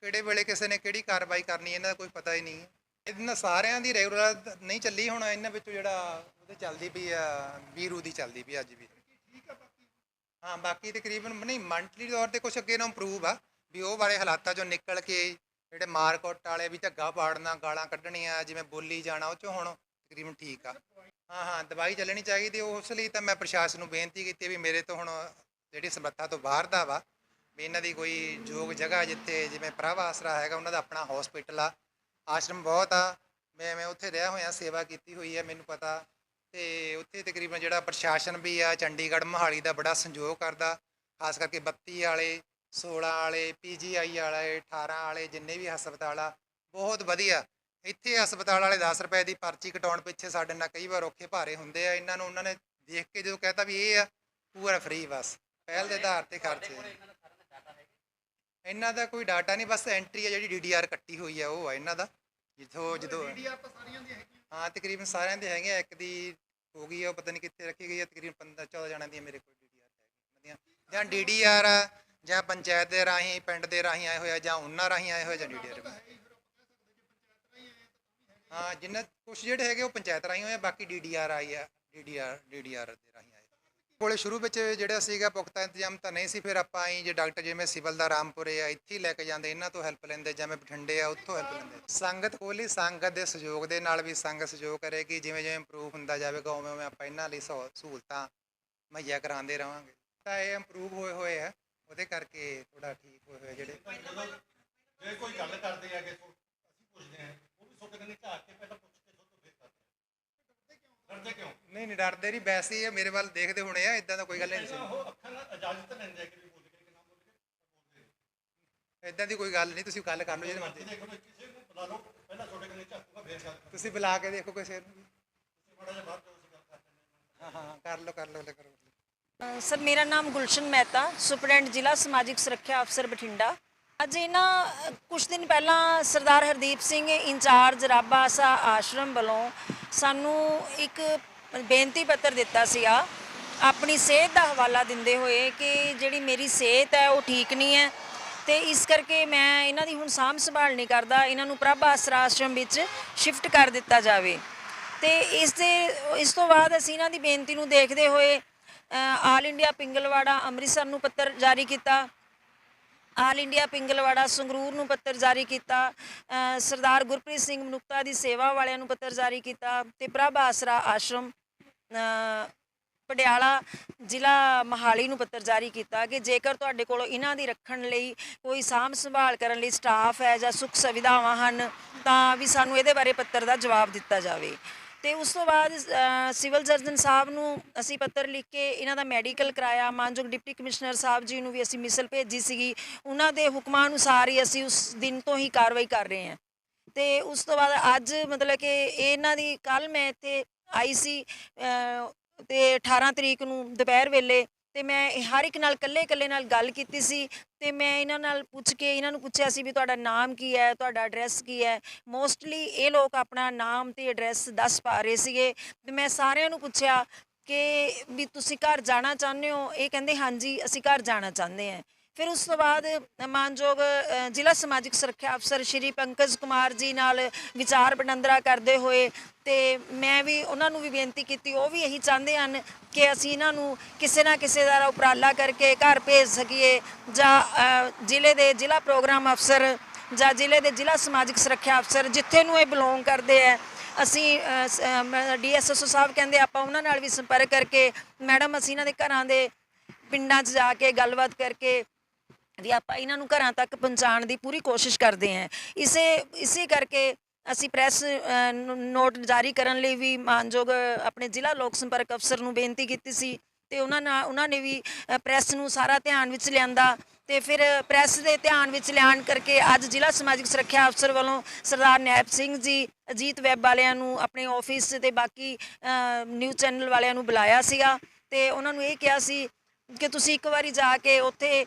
ਕਿਹੜੇ ਵੇਲੇ ਕਿਸੇ ਨੇ ਕਿਹੜੀ ਕਾਰਵਾਈ ਕਰਨੀ, ਇਹਨਾਂ ਦਾ ਕੋਈ ਪਤਾ ਹੀ ਨਹੀਂ। ਇਹਨਾਂ ਸਾਰਿਆਂ ਦੀ ਰੈਗੂਲਰ ਨਹੀਂ ਚੱਲੀ ਹੁਣ, ਇਹਨਾਂ ਵਿੱਚੋਂ ਜਿਹੜਾ ਉਹਦੇ ਚੱਲਦੀ ਪਈ ਆ, ਵੀਰੂ ਦੀ ਚੱਲਦੀ ਪਈ ਅੱਜ ਵੀ। ਹਾਂ, ਬਾਕੀ ਤਕਰੀਬਨ ਨਹੀਂ ਮੰਥਲੀ ਤੌਰ ਤੇ ਕੁਝ ਅੱਗੇ ਨੂੰ ਇੰਪਰੂਵ ਆ, ਵੀ ਉਹ ਵਾਲੇ ਹਾਲਾਤਾਂ ਚੋਂ ਨਿਕਲ ਕੇ ਜਿਹੜੇ ਮਾਰਕਟ ਵਾਲੇ ਵੀ ਝੱਗਾ ਪਾੜਨਾ, ਗਾਲਾਂ ਕੱਢਣੀਆਂ, ਜਿਵੇਂ ਬੋਲੀ ਜਾਣਾ, ਉਹ ਚੋਂ ਹੁਣ ਤਕਰੀਬਨ ਠੀਕ ਆ। ਹਾਂ ਹਾਂ, ਦਵਾਈ ਚੱਲਣੀ ਚਾਹੀਦੀ, ਉਸ ਲਈ ਤਾਂ ਮੈਂ ਪ੍ਰਸ਼ਾਸਨ ਨੂੰ ਬੇਨਤੀ ਕੀਤੀ ਵੀ ਮੇਰੇ ਤੋਂ ਹੁਣ ਜਿਹੜੀ ਸਮਰੱਥਾ ਤੋਂ ਬਾਹਰ ਦਾ ਵਾ, ਵੀ ਇਹਨਾਂ ਦੀ ਕੋਈ ਯੋਗ ਜਗ੍ਹਾ ਜਿੱਥੇ ਜਿਵੇਂ ਪ੍ਰਭ ਆਸਰਾ ਹੈਗਾ, ਉਹਨਾਂ ਦਾ ਆਪਣਾ ਹਸਪੀਟਲ ਆ, ਆਸ਼ਰਮ ਬਹੁਤ ਆ, ਮੈਂ ਮੈਂ ਉੱਥੇ ਰਿਹਾ ਹੋਇਆ, ਸੇਵਾ ਕੀਤੀ ਹੋਈ ਹੈ ਮੈਨੂੰ ਪਤਾ, ਤੇ ਉੱਥੇ ਤਕਰੀਬਨ ਜਿਹੜਾ ਪ੍ਰਸ਼ਾਸਨ ਵੀ ਆ, ਚੰਡੀਗੜ੍ਹ ਮੋਹਾਲੀ ਦਾ ਬੜਾ ਸੰਯੋਗ ਕਰਦਾ, ਖਾਸ ਕਰਕੇ 32 ਵਾਲੇ 16 ਵਾਲੇ, ਪੀਜੀਆਈ ਵਾਲੇ 18 ਵਾਲੇ, ਜਿੰਨੇ ਵੀ ਹਸਪਤਾਲ ਆ, ਬਹੁਤ ਵਧੀਆ। ਇੱਥੇ ਹਸਪਤਾਲ ਵਾਲੇ 10 ਰੁਪਏ ਦੀ ਪਰਚੀ ਕਟਾਉਣ ਪਿੱਛੇ ਸਾਡੇ ਨਾਲ ਕਈ ਵਾਰ ਔਖੇ ਭਾਰੇ ਹੁੰਦੇ ਆ, ਇਹਨਾਂ ਨੂੰ ਉਹਨਾਂ ਨੇ ਦੇਖ ਕੇ ਜਦੋਂ ਕਹਤਾ ਵੀ ਇਹ ਆ, ਪੂਰਾ ਫ੍ਰੀ ਬਸ। ਪਹਿਲ ਦੇ ਆਧਾਰ ਤੇ ਖਰਚੇ ਇਹਨਾਂ ਦਾ ਕੋਈ ਡਾਟਾ ਨਹੀਂ ਬਸ ਐਂਟਰੀ ਆ ਜਿਹੜੀ ਡੀਡੀਆਰ ਕੱਟੀ ਹੋਈ ਆ ਉਹ ਆ ਇਹਨਾਂ ਦਾ। ਜਿੱਥੋਂ ਜਦੋਂ ਹਾਂ ਤਕਰੀਬਨ ਸਾਰਿਆਂ ਦੇ ਹੈਗੇ ਇੱਕ ਦੀ ਹੋ ਗਈ ਆ ਪਤਾ ਨਹੀਂ ਕਿੱਥੇ ਰੱਖੀ ਗਈ ਆ ਤਕਰੀਬਨ 15 14 ਜਣਾਂ ਦੀ ਮੇਰੇ ਕੋਲ ਡੀਡੀਆਰ ਹੈਗੀ ਜਾਂ ਡੀਡੀਆਰ ਜਾਂ ਪੰਚਾਇਤ ਦੇ ਰਾਹੀਂ ਪਿੰਡ ਦੇ ਰਾਹੀਂ ਆਏ ਹੋਏ ਆ ਜਾਂ ਉਹਨਾਂ ਰਾਹੀਂ ਆਏ ਹੋਏ ਜਾਂ ਡੀਡੀਆਰ ਹਾਂ ਜਿੰਨਾ ਕੁਝ ਜਿਹੜੇ ਹੈਗੇ ਉਹ ਪੰਚਾਇਤ ਰਾਹੀਂ ਹੋਏ ਆ ਬਾਕੀ ਡੀਡੀਆਰ ਆਈ ਆ ਡੀਡੀਆਰ ਡੀਡੀਆਰ ਦੇ ਰਾਹੀਂ ਕੋਲੇ ਸ਼ੁਰੂ ਵਿੱਚ ਜਿਹੜਾ ਸੀਗਾ ਪੁਖਤਾ ਇੰਤਜ਼ਾਮ ਤਾਂ ਨਹੀਂ ਸੀ, ਫਿਰ ਆਪਾਂ ਆਈ ਜੇ ਡਾਕਟਰ ਜਿਵੇਂ ਸਿਵਲ ਦਾ ਰਾਮਪੁਰੇ ਆ, ਇੱਥੇ ਲੈ ਕੇ ਜਾਂਦੇ, ਇਹਨਾਂ ਤੋਂ ਹੈਲਪ ਲੈਂਦੇ, ਜਿਵੇਂ ਬਠਿੰਡੇ ਆ, ਉੱਥੋਂ ਹੈਲਪ ਲੈਂਦੇ। ਸੰਗਤ ਕੋਲੀ ਸੰਗਤ ਦੇ ਸਹਿਯੋਗ ਦੇ ਨਾਲ ਵੀ ਸੰਗਤ ਸਹਿਯੋਗ ਕਰੇਗੀ ਜਿਵੇਂ ਜਿਵੇਂ ਇੰਪਰੂਵ ਹੁੰਦਾ ਜਾਵੇਗਾ ਉਵੇਂ ਉਵੇਂ ਆਪਾਂ ਇਹਨਾਂ ਲਈ ਸਹੂ- ਸਹੂਲਤਾਂ ਮੁਹੱਈਆ ਕਰਾਉਂਦੇ ਰਵਾਂਗੇ। ਤਾਂ ਇਹ ਇੰਪਰੂਵ ਹੋਏ ਹੋਏ ਆ, ਉਹਦੇ ਕਰਕੇ ਥੋੜਾ ਠੀਕ ਹੋਏ ਹੋਏ ਜਿਹੜੇ ਜੇ ਕੋਈ ਗੱਲ ਕਰਦੇ ਆ ਕਿ ਅਸੀਂ ਪੁੱਛਦੇ ਆ, ਉਹ ਵੀ ਤੁਹਾਡੇ ਕੰਨੇ ਝਾਕ ਕੇ ਪਹਿਲਾਂ ਪੁੱਛ ਕੇ ਤੁਹਾਨੂੰ ਫਿਰ ਕਰਦੇ ਆ। ਡਰਦੇ ਕਿਉਂ? ਨਹੀਂ ਨਹੀਂ ਡਰਦੇ ਨਹੀਂ ਵੈਸੇ ਹੀ ਇਹ ਮੇਰੇ ਵੱਲ ਦੇਖਦੇ ਹੋਣੇ ਆ ਇਦਾਂ ਦਾ ਕੋਈ ਗੱਲ ਨਹੀਂ ਸੀ। ਉਹ ਅੱਖਾਂ ਨਾਲ ਇਜਾਜ਼ਤ ਲੈਂਦੇ ਆ ਕਿ ਵੀ ਬੋਲ ਕੇ ਕਿ ਨਾ ਬੋਲ ਕੇ ਬੋਲਦੇ। ਇਦਾਂ ਦੀ ਕੋਈ ਗੱਲ ਨਹੀਂ ਤੁਸੀਂ ਗੱਲ ਕਰ ਲਓ ਜਿਹਦੇ ਮਰਜ਼ੀ। ਦੇਖੋ ਵੀ ਕਿਸੇ ਨੂੰ ਬੁਲਾ ਲਓ ਪਹਿਲਾਂ ਤੁਹਾਡੇ ਕੰਨੇ ਝਾਕੂਗਾ ਫਿਰ ਗੱਲ ਕਰੋ ਤੁਸੀਂ ਬੁਲਾ ਕੇ ਦੇਖੋ ਕਿਸੇ ਨੂੰ ਤੁਸੀਂ ਮਾੜਾ ਜਿਹਾ ਬਾਹਰ ਜਾਓ ਅਸੀਂ ਗੱਲ ਕਰਦੇ ਹਾਂ। ਹਾਂ ਹਾਂ ਕਰ ਲਓ ਕਰ ਲਓ ਲੈ ਕਰੋ ਸਰ ਮੇਰਾ ਨਾਮ ਗੁਲਸ਼ਨ ਮਹਿਤਾ ਸੁਪਰਡੈਂਟ ਜ਼ਿਲ੍ਹਾ ਸਮਾਜਿਕ ਸੁਰੱਖਿਆ ਅਫਸਰ ਬਠਿੰਡਾ। ਅੱਜ ਇਹਨਾਂ ਕੁਝ ਦਿਨ ਪਹਿਲਾਂ ਸਰਦਾਰ ਹਰਦੀਪ ਸਿੰਘ ਇੰਚਾਰਜ ਰਾਬਾਸਾ ਆਸ਼ਰਮ ਵੱਲੋਂ ਸਾਨੂੰ ਇੱਕ ਬੇਨਤੀ ਪੱਤਰ ਦਿੱਤਾ ਸੀਗਾ। ਆਪਣੀ ਸਿਹਤ ਦਾ ਹਵਾਲਾ ਦਿੰਦੇ ਹੋਏ ਕਿ ਜਿਹੜੀ ਮੇਰੀ ਸਿਹਤ ਹੈ ਉਹ ਠੀਕ ਨਹੀਂ ਹੈ ਤੇ ਇਸ ਕਰਕੇ ਮੈਂ ਇਹਨਾਂ ਦੀ ਹੁਣ ਸਾਂਭ ਸੰਭਾਲ ਨਹੀਂ ਕਰਦਾ, ਇਹਨਾਂ ਨੂੰ ਪ੍ਰਭ ਆਸਰਾ ਆਸ਼ਰਮ ਵਿੱਚ ਸ਼ਿਫਟ ਕਰ ਦਿੱਤਾ ਜਾਵੇ। ਤੇ ਇਸ ਦੇ, ਇਸ ਤੋਂ ਬਾਅਦ ਅਸੀਂ ਇਹਨਾਂ ਦੀ ਬੇਨਤੀ ਨੂੰ ਦੇਖਦੇ ਹੋਏ ਆਲ ਇੰਡੀਆ ਪਿੰਗਲਵਾੜਾ ਅੰਮ੍ਰਿਤਸਰ ਨੂੰ ਪੱਤਰ ਜਾਰੀ ਕੀਤਾ। ਆਲ ਇੰਡੀਆ ਪਿੰਗਲਵਾੜਾ ਸੰਗਰੂਰ ਨੂੰ ਪੱਤਰ ਜਾਰੀ ਕੀਤਾ ਸਰਦਾਰ ਗੁਰਪ੍ਰੀਤ ਸਿੰਘ ਮਨੁੱਖਤਾ ਦੀ ਸੇਵਾ ਵਾਲਿਆਂ ਨੂੰ ਪੱਤਰ ਜਾਰੀ ਕੀਤਾ ਤੇ ਪ੍ਰਭ ਆਸਰਾ ਆਸ਼ਰਮ ਪਟਿਆਲਾ ਜ਼ਿਲ੍ਹਾ ਮਹਾਲੀ ਨੂੰ ਪੱਤਰ ਜਾਰੀ ਕੀਤਾ ਕਿ ਜੇਕਰ ਤੁਹਾਡੇ ਕੋਲ ਇਹਨਾਂ ਦੀ ਰੱਖਣ ਲਈ ਕੋਈ ਸਾਂਭ ਸੰਭਾਲ ਕਰਨ ਲਈ ਸਟਾਫ ਹੈ ਜਾਂ ਸੁੱਖ ਸੁਵਿਧਾਵਾਂ ਹਨ, ਤਾਂ ਵੀ ਸਾਨੂੰ ਇਹਦੇ ਬਾਰੇ ਪੱਤਰ ਦਾ ਜਵਾਬ ਦਿੱਤਾ ਜਾਵੇ। ਤੇ ਉਸ ਤੋਂ ਬਾਅਦ ਸਿਵਲ ਸਰਜਨ ਸਾਹਿਬ ਨੂੰ ਅਸੀਂ ਪੱਤਰ ਲਿਖ ਕੇ ਇਹਨਾਂ ਦਾ ਮੈਡੀਕਲ ਕਰਾਇਆ। ਮਾਨਯੋਗ ਡਿਪਟੀ ਕਮਿਸ਼ਨਰ ਸਾਹਿਬ ਜੀ ਨੂੰ ਵੀ ਅਸੀਂ ਮਿਸਲ ਭੇਜੀ ਸੀਗੀ। ਉਹਨਾਂ ਦੇ ਹੁਕਮਾਂ ਅਨੁਸਾਰ ਹੀ ਅਸੀਂ ਉਸ ਦਿਨ ਤੋਂ ਹੀ ਕਾਰਵਾਈ ਕਰ ਰਹੇ ਹਾਂ। ਤੇ ਉਸ ਤੋਂ ਬਾਅਦ ਅੱਜ ਮਤਲਬ ਕਿ ਇਹਨਾਂ ਦੀ ਕੱਲ ਮੈਂ ਇੱਥੇ ਆਈ ਸੀ ਅ, ਤੇ 18 ਤਰੀਕ ਨੂੰ ਦੁਪਹਿਰ ਵੇਲੇ ਤੇ ਮੈਂ ਹਰ ਇੱਕ ਨਾਲ ਇਕੱਲੇ ਇਕੱਲੇ ਨਾਲ ਗੱਲ ਕੀਤੀ ਸੀ ਤੇ ਮੈਂ ਇਹਨਾਂ ਨਾਲ ਪੁੱਛ ਕੇ ਇਹਨਾਂ ਨੂੰ ਪੁੱਛਿਆ ਸੀ ਵੀ ਤੁਹਾਡਾ ਨਾਮ ਕੀ ਹੈ, ਤੁਹਾਡਾ ਐਡਰੈਸ ਕੀ ਹੈ? ਮੋਸਟਲੀ ਇਹ ਲੋਕ ਆਪਣਾ ਨਾਮ ਤੇ ਐਡਰੈਸ ਦੱਸ ਪਾ ਰਹੇ ਸੀਗੇ ਤੇ ਮੈਂ ਸਾਰਿਆਂ ਨੂੰ ਪੁੱਛਿਆ ਕਿ ਵੀ ਤੁਸੀਂ ਘਰ ਜਾਣਾ ਚਾਹੁੰਦੇ ਹੋ? ਇਹ ਕਹਿੰਦੇ, ਹਾਂਜੀ, ਅਸੀਂ ਘਰ ਜਾਣਾ ਚਾਹੁੰਦੇ ਹਾਂ। ਫਿਰ ਉਸ ਤੋਂ ਬਾਅਦ ਮਾਨਯੋਗ ਜ਼ਿਲ੍ਹਾ ਸਮਾਜਿਕ ਸੁਰੱਖਿਆ ਅਫਸਰ ਸ਼੍ਰੀ ਪੰਕਜ ਕੁਮਾਰ ਜੀ ਨਾਲ ਵਿਚਾਰ ਵਟਾਂਦਰਾ ਕਰਦੇ ਹੋਏ ਤੇ ਮੈਂ ਵੀ ਉਹਨਾਂ ਨੂੰ ਵੀ ਬੇਨਤੀ ਕੀਤੀ, ਉਹ ਵੀ ਇਹੀ ਚਾਹੁੰਦੇ ਹਨ ਕਿ ਅਸੀਂ ਇਹਨਾਂ ਨੂੰ ਕਿਸੇ ਨਾ ਕਿਸੇ ਦਾ ਉਪਰਾਲਾ ਕਰਕੇ ਘਰ ਭੇਜ ਸਕੀਏ ਜਾਂ ਜ਼ਿਲ੍ਹੇ ਦੇ ਜ਼ਿਲ੍ਹਾ ਪ੍ਰੋਗਰਾਮ ਅਫਸਰ ਜਾਂ ਜ਼ਿਲ੍ਹੇ ਦੇ ਜ਼ਿਲ੍ਹਾ ਸਮਾਜਿਕ ਸੁਰੱਖਿਆ ਅਫਸਰ ਜਿੱਥੇ ਨੂੰ ਇਹ ਬਿਲੋਂਗ ਕਰਦੇ ਹੈ ਅਸੀਂ ਡੀਐਸਐਸਓ ਸਾਹਿਬ ਕਹਿੰਦੇ ਆਪਾਂ ਉਹਨਾਂ ਨਾਲ ਵੀ ਸੰਪਰਕ ਕਰਕੇ, ਮੈਡਮ ਅਸੀਂ ਇਹਨਾਂ ਦੇ ਘਰਾਂ ਦੇ ਪਿੰਡਾਂ 'ਚ ਜਾ ਕੇ ਗੱਲਬਾਤ ਕਰਕੇ ਵੀ ਆਪਾਂ ਇਹਨਾਂ ਨੂੰ ਘਰਾਂ ਤੱਕ ਪਹੁੰਚਾਉਣ ਦੀ ਪੂਰੀ ਕੋਸ਼ਿਸ਼ ਕਰਦੇ ਹਾਂ। ਇਸੇ ਇਸੇ ਕਰਕੇ ਅਸੀਂ ਪ੍ਰੈਸ ਨੋਟ ਜਾਰੀ ਕਰਨ ਲਈ ਵੀ ਮਾਨਯੋਗ ਆਪਣੇ ਜ਼ਿਲ੍ਹਾ ਲੋਕ ਸੰਪਰਕ ਅਫਸਰ ਨੂੰ ਬੇਨਤੀ ਕੀਤੀ ਸੀ ਤੇ ਉਹਨਾਂ ਨਾਲ ਉਹਨਾਂ ਨੇ ਵੀ ਅ, ਪ੍ਰੈਸ ਨੂੰ ਸਾਰਾ ਧਿਆਨ ਵਿੱਚ ਲਿਆਂਦਾ ਤੇ ਫਿਰ ਪ੍ਰੈਸ ਦੇ ਧਿਆਨ ਵਿੱਚ ਲਿਆਉਣ ਕਰਕੇ ਅੱਜ ਜ਼ਿਲ੍ਹਾ ਸਮਾਜਿਕ ਸੁਰੱਖਿਆ ਅਫਸਰ ਵੱਲੋਂ ਸਰਦਾਰ ਨੈਬ ਸਿੰਘ ਜੀ ਅਜੀਤ ਵੈਬ ਵਾਲਿਆਂ ਨੂੰ ਆਪਣੇ ਆਫਿਸ ਤੇ ਬਾਕੀ ਨਿਊਜ਼ ਚੈਨਲ ਵਾਲਿਆਂ ਨੂੰ ਬੁਲਾਇਆ ਸੀਗਾ ਤੇ ਉਹਨਾਂ ਨੂੰ ਇਹ ਕਿਹਾ ਸੀ ਕਿ ਤੁਸੀਂ ਇੱਕ ਵਾਰੀ ਜਾ ਕੇ ਉੱਥੇ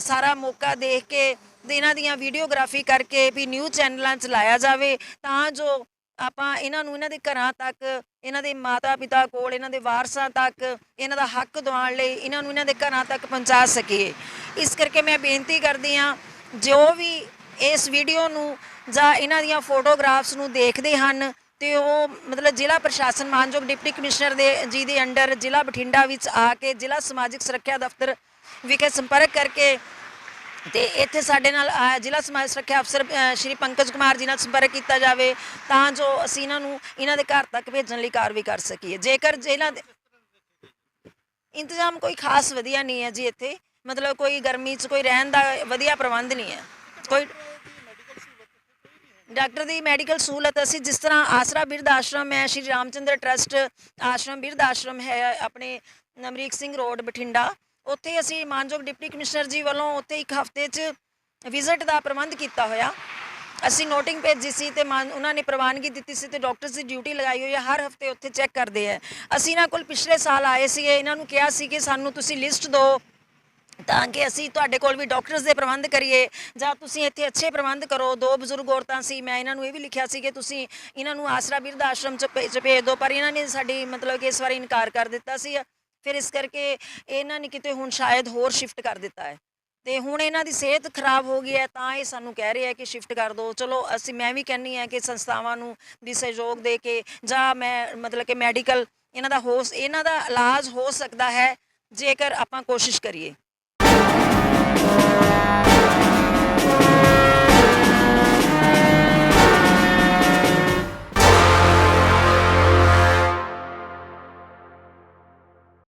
ਸਾਰਾ ਮੌਕਾ ਦੇਖ ਕੇ ਤੇ ਇਹਨਾਂ ਦੀਆਂ ਵੀਡੀਓਗ੍ਰਾਫੀ ਕਰਕੇ ਵੀ ਨਿਊਜ਼ ਚੈਨਲਾਂ ਚਲਾਇਆ ਜਾਵੇ, ਤਾਂ ਜੋ ਆਪਾਂ ਇਹਨਾਂ ਨੂੰ, ਇਹਨਾਂ ਦੇ ਘਰਾਂ ਤੱਕ, ਇਹਨਾਂ ਦੇ ਮਾਤਾ ਪਿਤਾ ਕੋਲ, ਇਹਨਾਂ ਦੇ ਵਾਰਸਾਂ ਤੱਕ, ਇਹਨਾਂ ਦਾ ਹੱਕ ਦਿਵਾਉਣ ਲਈ ਇਹਨਾਂ ਨੂੰ ਇਹਨਾਂ ਦੇ ਘਰਾਂ ਤੱਕ ਪਹੁੰਚਾ ਸਕੀਏ। ਇਸ ਕਰਕੇ ਮੈਂ ਬੇਨਤੀ ਕਰਦੀ ਹਾਂ, ਜੋ ਵੀ ਇਸ ਵੀਡੀਓ ਨੂੰ ਜਾਂ ਇਹਨਾਂ ਦੀਆਂ ਫੋਟੋਗ੍ਰਾਫਸ ਨੂੰ ਦੇਖਦੇ ਹਨ ਤੇ ਉਹ ਮਤਲਬ ਜ਼ਿਲ੍ਹਾ ਪ੍ਰਸ਼ਾਸਨ ਮਾਨਯੋਗ ਡਿਪਟੀ ਕਮਿਸ਼ਨਰ ਦੇ ਜੀ ਦੇ ਅੰਡਰ ਜ਼ਿਲ੍ਹਾ ਬਠਿੰਡਾ ਵਿੱਚ ਆ ਕੇ ਜ਼ਿਲ੍ਹਾ ਸਮਾਜਿਕ ਸੁਰੱਖਿਆ ਦਫ਼ਤਰ ਵਿਖੇ ਸੰਪਰਕ ਕਰਕੇ ਤੇ ਇੱਥੇ ਸਾਡੇ ਨਾਲ ਜ਼ਿਲ੍ਹਾ ਸਮਾਜ ਸੁਰੱਖਿਆ ਅਫਸਰ ਸ਼੍ਰੀ ਪੰਕਜ ਕੁਮਾਰ ਜੀ ਨਾਲ ਸੰਪਰਕ ਕੀਤਾ ਜਾਵੇ ਤਾਂ ਜੋ ਅਸੀਂ ਇਹਨਾਂ ਨੂੰ, ਇਹਨਾਂ ਦੇ ਘਰ ਤੱਕ ਭੇਜਣ ਲਈ ਕਾਰਵਾਈ ਕਰ ਸਕੀਏ। ਜੇਕਰ ਜੇਲ੍ਹਾਂ ਦੇ ਇੰਤਜ਼ਾਮ ਕੋਈ ਖਾਸ ਵਧੀਆ ਨਹੀਂ ਹੈ ਜੀ ਇੱਥੇ, ਮਤਲਬ ਕੋਈ ਗਰਮੀ 'ਚ ਕੋਈ ਰਹਿਣ ਦਾ ਵਧੀਆ ਪ੍ਰਬੰਧ ਨਹੀਂ ਹੈ। ਕੋਈ ਡਾਕਟਰ ਦੀ ਮੈਡੀਕਲ ਸਹੂਲਤ ਅਸੀਂ ਜਿਸ ਤਰ੍ਹਾਂ ਆਸਰਾ ਬਿਰਧ ਆਸ਼ਰਮ ਹੈ, ਸ਼੍ਰੀ ਰਾਮਚੰਦਰ ਟਰਸਟ ਆਸ਼ਰਮ, ਬਿਰਧ ਆਸ਼ਰਮ ਹੈ, ਆਪਣੇ ਅਮਰੀਕ ਸਿੰਘ ਰੋਡ, ਬਠਿੰਡਾ। ਉੱਥੇ ਅਸੀਂ ਮਾਨਯੋਗ ਡਿਪਟੀ ਕਮਿਸ਼ਨਰ ਜੀ ਵੱਲੋਂ ਉੱਥੇ ਇੱਕ ਹਫ਼ਤੇ 'ਚ ਵਿਜ਼ਿਟ ਦਾ ਪ੍ਰਬੰਧ ਕੀਤਾ ਹੋਇਆ। ਅਸੀਂ ਨੋਟਿੰਗ ਭੇਜੀ ਸੀ ਤੇ ਮਾਨ- ਉਹਨਾਂ ਨੇ ਪ੍ਰਵਾਨਗੀ ਦਿੱਤੀ ਸੀ ਤੇ ਡਾਕਟਰਸ ਦੀ ਡਿਊਟੀ ਲਗਾਈ ਹੋਈ ਹੈ, ਹਰ ਹਫ਼ਤੇ ਉੱਥੇ ਚੈੱਕ ਕਰਦੇ ਹੈ। ਅਸੀਂ ਇਹਨਾਂ ਕੋਲ ਪਿਛਲੇ ਸਾਲ ਆਏ ਸੀਗੇ, ਇਹਨਾਂ ਨੂੰ ਕਿਹਾ ਸੀ ਕਿ ਸਾਨੂੰ ਤੁਸੀਂ ਲਿਸਟ ਦਿਓ ਤਾਂ ਕਿ ਅਸੀਂ ਤੁਹਾਡੇ ਕੋਲ ਵੀ ਡਾਕਟਰਸ ਦੇ ਪ੍ਰਬੰਧ ਕਰੀਏ, ਜਾਂ ਤੁਸੀਂ ਇੱਥੇ ਅੱਛੇ ਪ੍ਰਬੰਧ ਕਰੋ। ਦੋ ਬਜ਼ੁਰਗ ਔਰਤਾਂ ਸੀ, ਮੈਂ ਇਹਨਾਂ ਨੂੰ ਇਹ ਵੀ ਲਿਖਿਆ ਸੀ ਕਿ ਤੁਸੀਂ ਇਹਨਾਂ ਨੂੰ ਆਸਰਾ ਬਿਰਧ ਆਸ਼ਰਮ ਚ ਭੇ- ਚ ਭੇਜ ਦਿਓ ਪਰ ਇਹਨਾਂ ਨੇ ਸਾਡੀ ਮਤਲਬ ਕਿ ਇਸ ਵਾਰੀ ਇਨਕਾਰ ਕਰ ਦਿੱਤਾ ਸੀ। ਫਿਰ ਇਸ ਕਰਕੇ ਇਹਨਾਂ ਨੇ ਕਿਤੇ ਹੁਣ ਸ਼ਾਇਦ ਹੋਰ ਸ਼ਿਫਟ ਕਰ ਦਿੱਤਾ ਹੈ। ਤੇ ਹੁਣ ਇਹਨਾਂ ਦੀ ਸਿਹਤ ਖਰਾਬ ਹੋ ਗਈ ਹੈ, ਤਾਂ ਇਹ ਸਾਨੂੰ ਕਹਿ ਰਹੇ ਆ ਕਿ ਸ਼ਿਫਟ ਕਰ ਦਿਓ ਚਲੋ, ਅਸੀਂ, ਮੈਂ ਵੀ ਕਹਿੰਨੀ ਆ ਕਿ ਸੰਸਥਾਵਾਂ ਨੂੰ ਵੀ ਸਹਿਯੋਗ ਦੇ ਕੇ, ਜਾਂ ਮੈਂ ਮਤਲਬ ਕਿ ਮੈਡੀਕਲ ਇਹਨਾਂ ਦਾ ਹੋ ਇਹਨਾਂ ਦਾ ਇਲਾਜ ਹੋ ਸਕਦਾ ਹੈ, ਜੇਕਰ ਆਪਾਂ ਕੋਸ਼ਿਸ਼ ਕਰੀਏ।